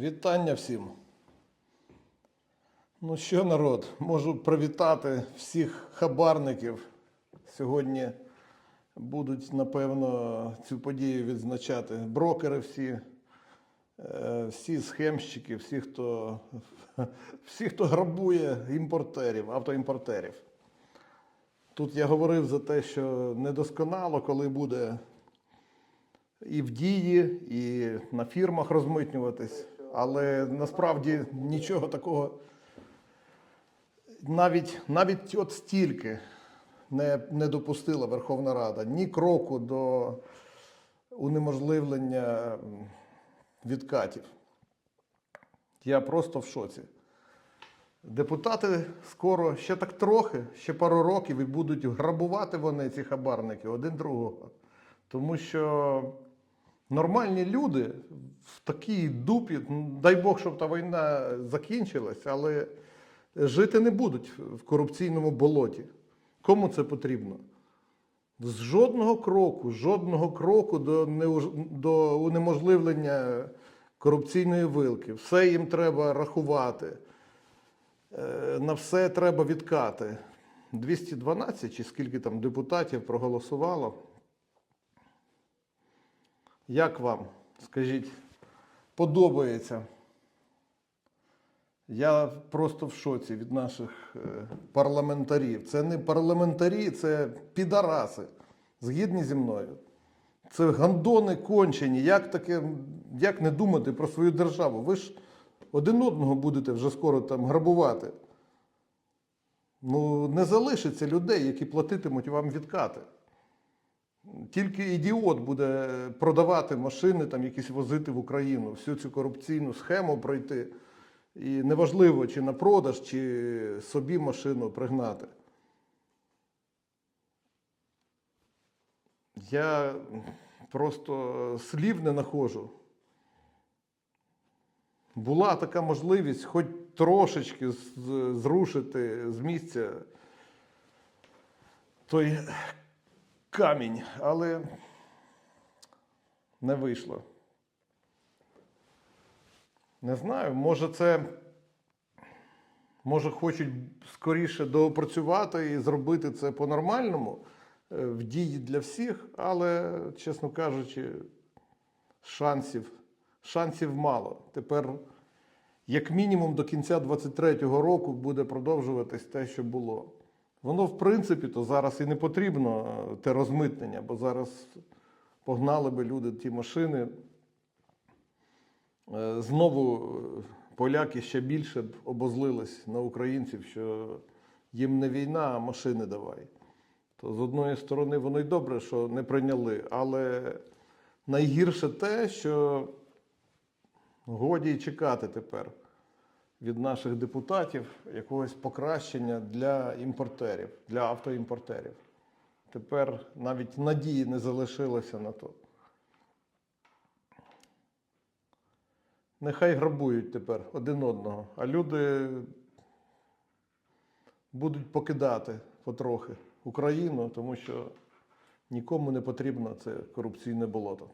Вітання всім. Ну що, народ, можу привітати всіх хабарників. Сьогодні будуть, напевно, цю подію відзначати брокери всі, е, всі схемщики, всі, хто, всі, хто грабує імпортерів, автоімпортерів. Тут я говорив за те, що недосконало, коли буде і в дії, і на фірмах розмитнюватись. Але насправді нічого такого навіть, навіть от стільки не, не допустила Верховна Рада ні кроку до унеможливлення відкатів. Я просто в шоці. Депутати скоро ще так трохи, ще пару років і будуть грабувати вони ці хабарники один другого. Тому що нормальні люди в такій дупі, ну, дай Бог, щоб та війна закінчилась, але жити не будуть в корупційному болоті. Кому це потрібно? З жодного кроку, жодного кроку до, до унеможливлення корупційної вилки. Все їм треба рахувати. Е, На все треба відкати. 212 чи скільки там депутатів проголосувало. Як вам, скажіть, подобається? Я просто в шоці від наших е, парламентарів. Це не парламентарі, це підараси. Згідні зі мною. Це гандони кончені. Як таке, як не думати про свою державу? Ви ж один одного будете вже скоро там грабувати. Ну, не залишиться людей, які платитимуть вам відкати. Тільки ідіот буде продавати машини, там якісь возити в Україну, всю цю корупційну схему пройти. І неважливо, чи на продаж, чи собі машину пригнати. Я просто слів не нахожу. Була така можливість хоч трошечки зрушити з місця той камінь, але не вийшло. Не знаю, може це. Може, хочуть скоріше доопрацювати і зробити це по-нормальному е, в дії для всіх, але, чесно кажучи, шансів, шансів мало. Тепер, як мінімум, до кінця 2023 року буде продовжуватись те, що було. Воно, в принципі, то зараз і не потрібно е, те розмитнення, бо зараз погнали би люди ті машини. Е, Знову е, поляки ще більше б обозлились на українців, що їм не війна, а машини давай. То з одної сторони воно й добре, що не прийняли, але найгірше те, що годі й чекати тепер від наших депутатів якогось покращення для імпортерів, для автоімпортерів. Тепер навіть надії не залишилося на то. Нехай грабують тепер один одного, а люди будуть покидати потрохи Україну, тому що нікому не потрібно це корупційне болото.